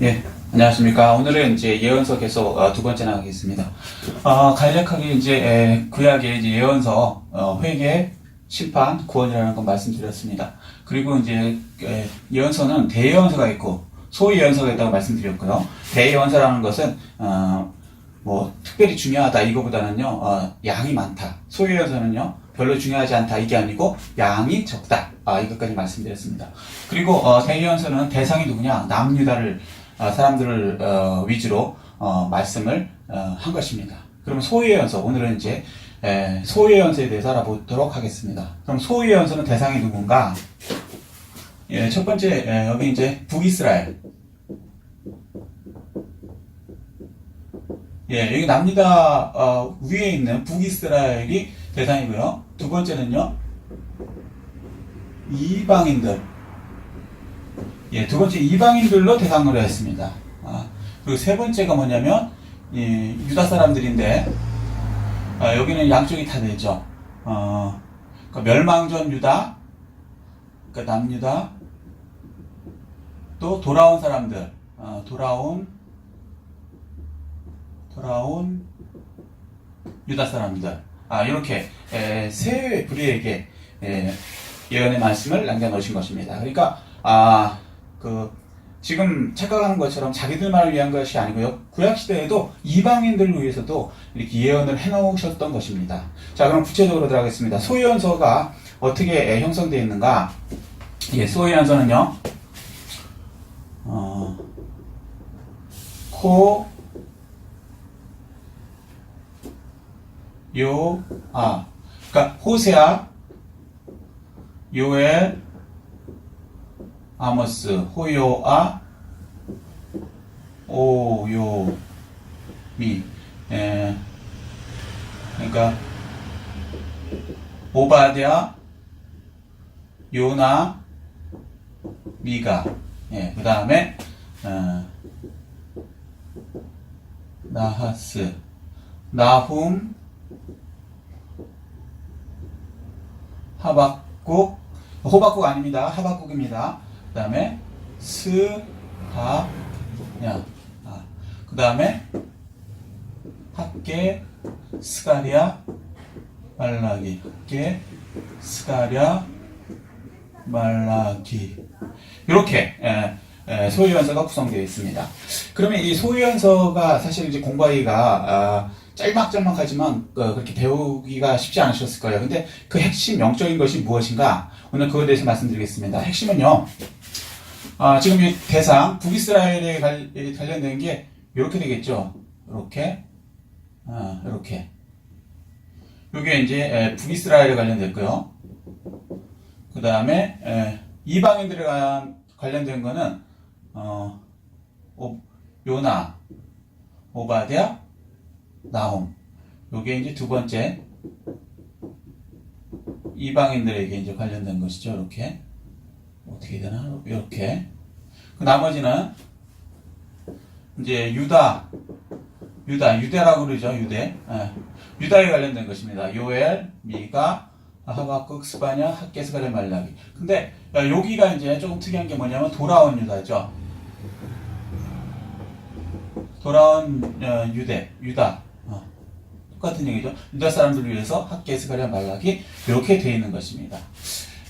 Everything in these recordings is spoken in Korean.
예, 안녕하십니까. 오늘은 이제 예언서 계속 어, 두 번째 나가겠습니다. 어, 간략하게 이제 에, 구약의 이제 예언서 어, 회개, 심판, 구원이라는 건 말씀드렸습니다. 그리고 이제 에, 예언서는 대예언서가 있고 소예언서가 있다고 말씀드렸고요. 대예언서라는 것은 어, 뭐 특별히 중요하다 이거보다는요 어, 양이 많다. 소예언서는요 별로 중요하지 않다 이게 아니고 양이 적다. 아 이것까지 말씀드렸습니다. 그리고 어, 대예언서는 대상이 누구냐 남유다를 어, 사람들을 어, 위주로 어, 말씀을 어, 한 것입니다. 그럼 소예언서 오늘은 이제 에, 소예언서에 대해서 알아보도록 하겠습니다. 그럼 소예언서는 대상이 누군가? 예, 첫 번째 에, 여기 이제 북이스라엘. 예, 여기 남유다 어, 위에 있는 북이스라엘이 대상이고요. 두 번째는요. 이방인들. 예, 두 번째 이방인들로 대상으로 했습니다. 아, 그리고 세 번째가 뭐냐면 예, 유다 사람들인데 아, 여기는 양쪽이 다 되죠. 어, 그러니까 멸망전 유다, 그러니까 남유다, 또 돌아온 사람들, 어, 돌아온 돌아온 유다 사람들. 아, 이렇게 에, 세 부류에게 에, 예언의 말씀을 남겨 놓으신 것입니다. 그러니까 아, 그 지금 착각하는 것처럼 자기들만을 위한 것이 아니고요. 구약 시대에도 이방인들을 위해서도 이렇게 예언을 해놓으셨던 것입니다. 자, 그럼 구체적으로 들어가겠습니다. 소예언서가 어떻게 에, 형성되어 있는가? 예, 소예언서는요. 어, 코, 요, 아. 그러니까 호세아, 요엘, 아모스, 호요아, 오요미. 예. 그러니까 오바댜, 요나, 미가. 예. 그 다음에 어, 나하스, 나훔, 하박국, 호박국 아닙니다. 하박국입니다. 그 다음에 스하냐. 아, 그 다음에 학계, 스가랴, 말라기. 학계, 스가랴, 말라기. 이렇게 예, 예, 소유연서가 구성되어 있습니다. 그러면 이 소유연서가 사실 이제 공부하기가 아, 짤막짤막하지만 어, 그렇게 배우기가 쉽지 않으셨을 거예요. 근데 그 핵심 영적인 것이 무엇인가? 오늘 그거에 대해서 말씀드리겠습니다. 핵심은요. 아, 지금 이 대상 북이스라엘에 관련된 게 이렇게 되겠죠. 이렇게, 아, 이렇게. 이게 이제 에, 북이스라엘에 관련됐고요. 그 다음에 이방인들에 관- 관련된 거는 어, 오- 요나, 오바댜, 나홈. 요게 이제 두 번째 이방인들에게 이제 관련된 것이죠. 이렇게 어떻게 되나? 이렇게. 그 나머지는 이제 유다, 유다, 유대라고 그러죠. 유대. 예. 유다에 관련된 것입니다. 요엘, 미가, 하박국, 스바냐, 학계스가랴, 말라기. 근데 어, 여기가 이제 조금 특이한 게 뭐냐면 돌아온 유다죠. 돌아온 어, 유대, 유다. 어, 똑같은 얘기죠. 유다 사람들을 위해서 학계스가랴, 말라기 이렇게 되어 있는 것입니다.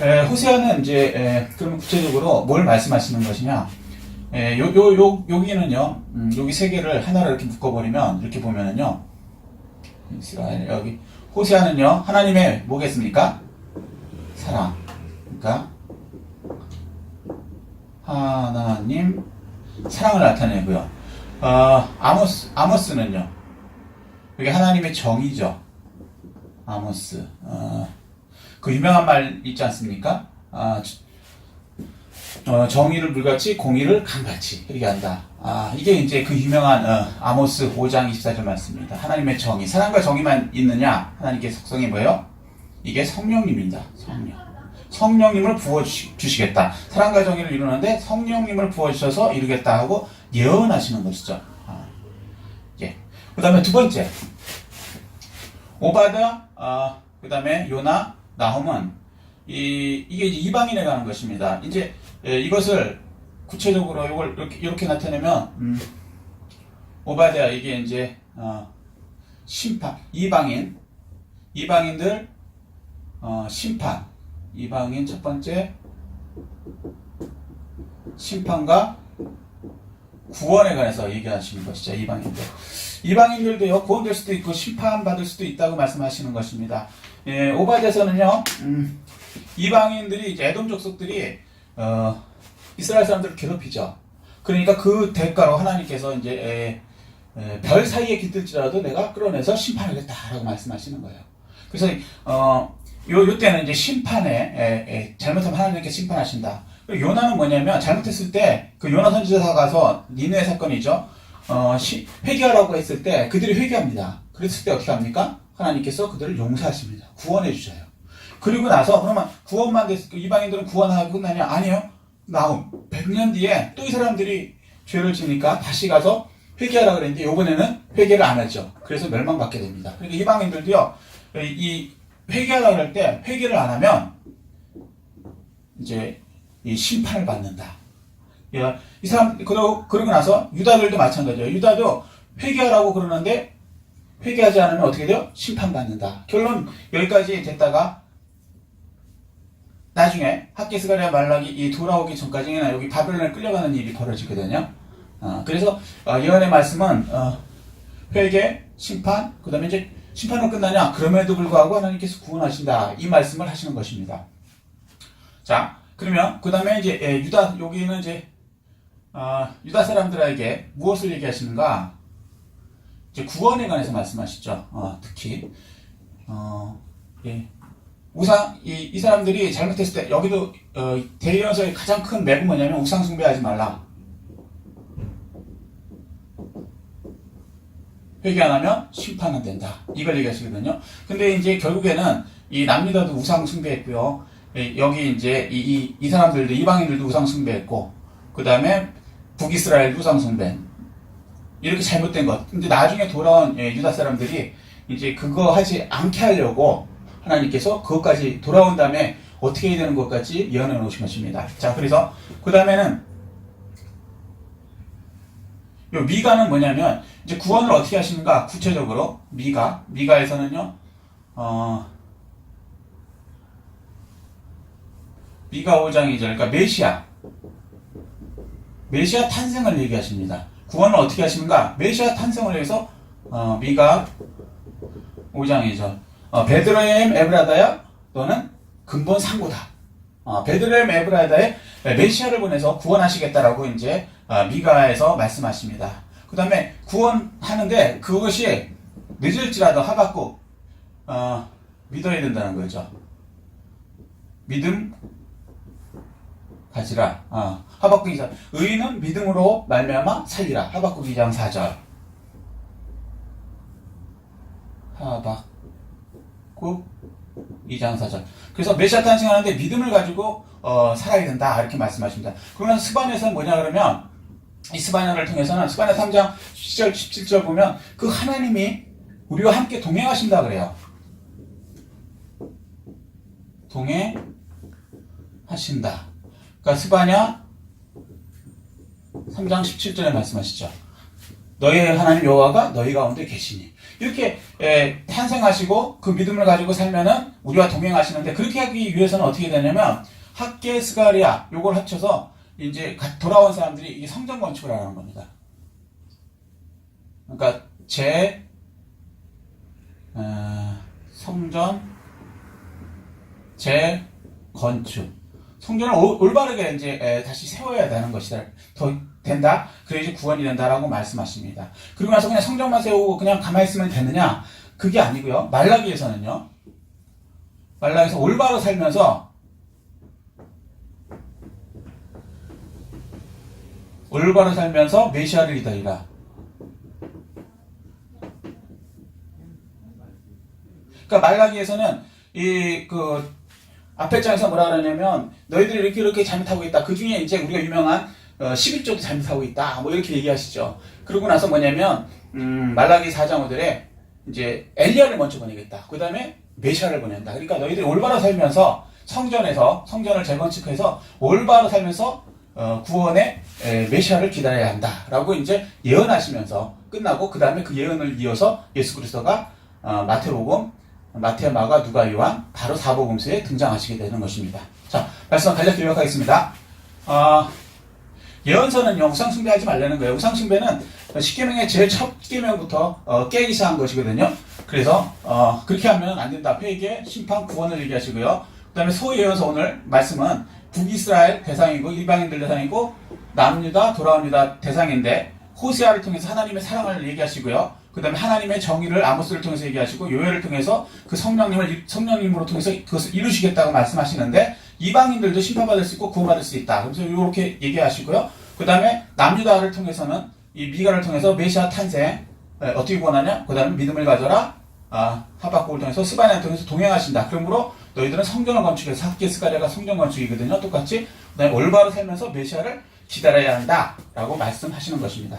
에, 호세아는 이제 에, 그러면 구체적으로 뭘 말씀하시는 것이냐? 에, 요, 요, 요, 여기는요, 음, 여기 세 개를 하나로 이렇게 묶어버리면, 이렇게 보면은요, 여기, 호세아는요, 하나님의 뭐겠습니까? 사랑. 그러니까, 하나님, 사랑을 나타내고요. 어, 아모스, 아모스는요, 여기 하나님의 정의죠. 아모스. 어, 그 유명한 말 있지 않습니까? 아, 어, 정의를 불같이 공의를 강같이 이렇게 한다. 아, 이게 이제 그 유명한 어, 아모스 5장 24절 말씀입니다. 하나님의 정의, 사랑과 정의만 있느냐? 하나님께 속성이 뭐예요? 이게 성령님입니다. 성령. 성령님을 부어 주시겠다. 사랑과 정의를 이루는데 성령님을 부어 주셔서 이루겠다 하고 예언하시는 것이죠. 아, 예. 그다음에 두 번째 오바다, 아, 그다음에 요나, 나홈은 이 이게 이제 이방인에 관한 것입니다. 이제 에, 이것을 구체적으로 이걸 이렇게, 이렇게 나타내면 음, 오바댜 이게 이제 어, 심판 이방인 이방인들 어, 심판 이방인 첫 번째 심판과 구원에 관해서 얘기하시는 것이죠 이방인들 이방인들도요 구원될 수도 있고 심판받을 수도 있다고 말씀하시는 것입니다 예, 오바댜서는요 음, 이방인들이 에돔 족속들이 어, 이스라엘 사람들을 괴롭히죠. 그러니까 그 대가로 하나님께서 이제 에, 에, 별 사이에 깃들지라도 내가 끌어내서 심판하겠다라고 말씀하시는 거예요. 그래서 어, 요, 요 때는 이제 심판에 에, 에, 잘못하면 하나님께 심판하신다. 요나는 뭐냐면 잘못했을 때 그 요나 선지자가 가서 니네 사건이죠. 어, 시, 회개하라고 했을 때 그들이 회개합니다. 그랬을 때 어떻게 합니까? 하나님께서 그들을 용서하십니다. 구원해 주셔요. 그리고 나서 그러면 구원만 됐을 때 이방인들은 구원하고 끝나냐? 아니요. 나옴 100년 뒤에 또 이 사람들이 죄를 지니까 다시 가서 회개하라 그랬는데 이번에는 회개를 안 하죠. 그래서 멸망받게 됩니다. 그러니까 이방인들도요. 이 회개하라 그럴 때 회개를 안 하면 이제 이 심판을 받는다. 야, 이 사람 그러고 그러고 나서 유다들도 마찬가지예요. 유다도 회개하라고 그러는데 회개하지 않으면 어떻게 돼요? 심판받는다. 결론 여기까지 됐다가 나중에 학계스가랴 말락이 이 돌아오기 전까지는 여기 바벨론에 끌려가는 일이 벌어지거든요. 어, 그래서 어, 예언의 말씀은 어, 회개, 심판, 그 다음에 이제 심판은 끝나냐? 그럼에도 불구하고 하나님께서 구원하신다. 이 말씀을 하시는 것입니다. 자, 그러면 그 다음에 이제 예, 유다 여기는 이제 어, 유다 사람들에게 무엇을 얘기하시는가? 이제 구원에 관해서 말씀하시죠. 어, 특히 어, 예. 우상 이, 이 사람들이 잘못했을 때 여기도 어, 대리연서의 가장 큰 맥은 뭐냐면 우상 숭배하지 말라. 회개 안 하면 심판은 된다. 이걸 얘기하시거든요. 근데 이제 결국에는 이 남유다도 우상 숭배했고요. 예, 여기 이제 이, 이, 이 사람들도 이방인들도 우상 숭배했고 그 다음에 북이스라엘도 우상 숭배 이렇게 잘못된 것. 근데 나중에 돌아온 예, 유다 사람들이 이제 그거 하지 않게 하려고 하나님께서 그것까지 돌아온 다음에 어떻게 해야 되는 것까지 예언해 놓으신 것입니다. 자, 그래서 그 다음에는 요 미가는 뭐냐면 이제 구원을 어떻게 하시는가 구체적으로 미가 미가에서는요 어 미가 5장 2절 그러니까 메시아 메시아 탄생을 얘기하십니다. 구원을 어떻게 하시는가 메시아 탄생을 위해서 어, 미가 5장 2절 어, 베드레헴 에브라다야 너는 근본 상고다. 어, 베드레헴 에브라다에 메시아를 보내서 구원하시겠다라고 이제 어, 미가에서 말씀하십니다. 그 다음에 구원하는데 그것이 늦을지라도 하박국 어, 믿어야 된다는 거죠. 믿음 가지라. 어, 하박국 2장 의인은 믿음으로 말미암아 살리라. 하박국 2장 4절. 하박국 2장 4절. 그래서 메시아 탄생하는데 믿음을 가지고 어, 살아야 된다 이렇게 말씀하십니다. 그러면 스바냐에서는 뭐냐 그러면 이 스바냐를 통해서는 스바냐 3장 10절 17절 보면 그 하나님이 우리와 함께 동행하신다 그래요. 동행하신다. 그러니까 스바냐 3장 17절에 말씀하시죠. 너희의 하나님 여호와가 너희 가운데 계시니 이렇게 에, 탄생하시고 그 믿음을 가지고 살면은 우리와 동행하시는데 그렇게 하기 위해서는 어떻게 되냐면 학계 스가리아 요걸 합쳐서 이제 돌아온 사람들이 이게 성전 건축을 하는 겁니다. 그러니까 제 어, 성전 재 건축 성전을 올- 올바르게 이제 에, 다시 세워야 되는 것이다. 더 된다. 그래 이제 구원이 된다라고 말씀하십니다. 그리고 나서 그냥 성전만 세우고 그냥 가만히 있으면 되느냐? 그게 아니고요. 말라기에서는요. 말라기에서 올바로 살면서 올바로 살면서 메시아를 기다리라. 그러니까 말라기에서는 이그 앞에 장에서 뭐라 그러냐면 너희들이 이렇게 이렇게 잘못하고 있다. 그 중에 이제 우리가 유명한 어, 11조도 잘못하고 있다. 뭐 이렇게 얘기하시죠. 그러고 나서 뭐냐면 음, 말라기 4장 5절에 이제 엘리야를 먼저 보내겠다. 그 다음에 메시아를 보낸다. 그러니까 너희들이 올바로 살면서 성전에서 성전을 재건축해서 올바로 살면서 어, 구원의 에, 메시아를 기다려야 한다라고 이제 예언하시면서 끝나고 그 다음에 그 예언을 이어서 예수 그리스도가 어, 마태복음, 마태, 마가, 누가, 요한 바로 사복음서에 등장하시게 되는 것입니다. 자, 말씀 간략히 요약하겠습니다. 어, 예언서는요 우상 숭배하지 말라는 거예요. 우상 숭배는 십계명의 제일 첫 계명부터 어, 깨기 시작한 것이거든요. 그래서 어, 그렇게 하면 안 된다. 회개, 심판, 구원을 얘기하시고요. 그다음에 소예언서 오늘 말씀은 북이스라엘 대상이고 일방인들 대상이고 남유다 돌아온 유다 대상인데 호세아를 통해서 하나님의 사랑을 얘기하시고요. 그 다음에 하나님의 정의를 아모스를 통해서 얘기하시고 요엘을 통해서 그 성령님을 이- 성령님으로 통해서 그것을 이루시겠다고 말씀하시는데 이방인들도 심판받을 수 있고 구원받을 수 있다. 그래서 이렇게 얘기하시고요. 그 다음에 남유다를 통해서는 이 미가를 통해서 메시아 탄생 에, 어떻게 구원하냐? 그 다음에 믿음을 가져라. 아, 하박국을 통해서 스바냐를 통해서 동행하신다. 그러므로 너희들은 성전을 건축해서 학계 스가랴가 성전 건축이거든요. 똑같이 그다음에 올바로 살면서 메시아를 기다려야 한다라고 말씀하시는 것입니다.